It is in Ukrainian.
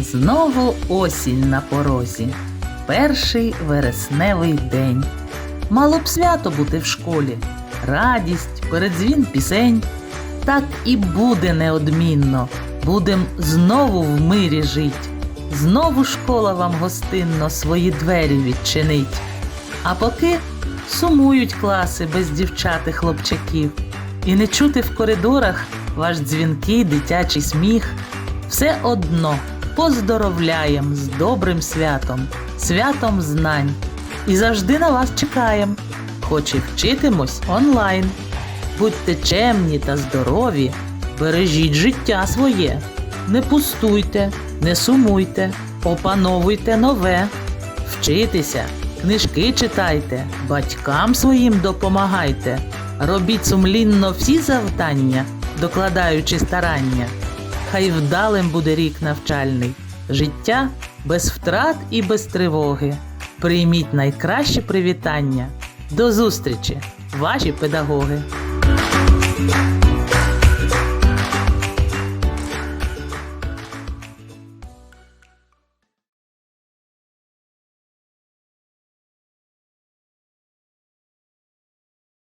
Знову осінь на порозі. Перший вересневий день. Мало б свято бути в школі. Радість, передзвін пісень. Так і буде неодмінно. Будем знову в мирі жить. Знову школа вам гостинно свої двері відчинить. А поки сумують класи без дівчат і хлопчаків, і не чути в коридорах ваш дзвінкий дитячий сміх. Все одно поздоровляєм з добрим святом, святом знань. І завжди на вас чекаєм, хоч і вчитимось онлайн. Будьте чемні та здорові, бережіть життя своє, не пустуйте, не сумуйте, опановуйте нове, вчитися, книжки читайте, батькам своїм допомагайте, робіть сумлінно всі завдання, докладаючи старання. Хай вдалим буде рік навчальний, життя без втрат і без тривоги. Прийміть найкращі привітання. До зустрічі, ваші педагоги.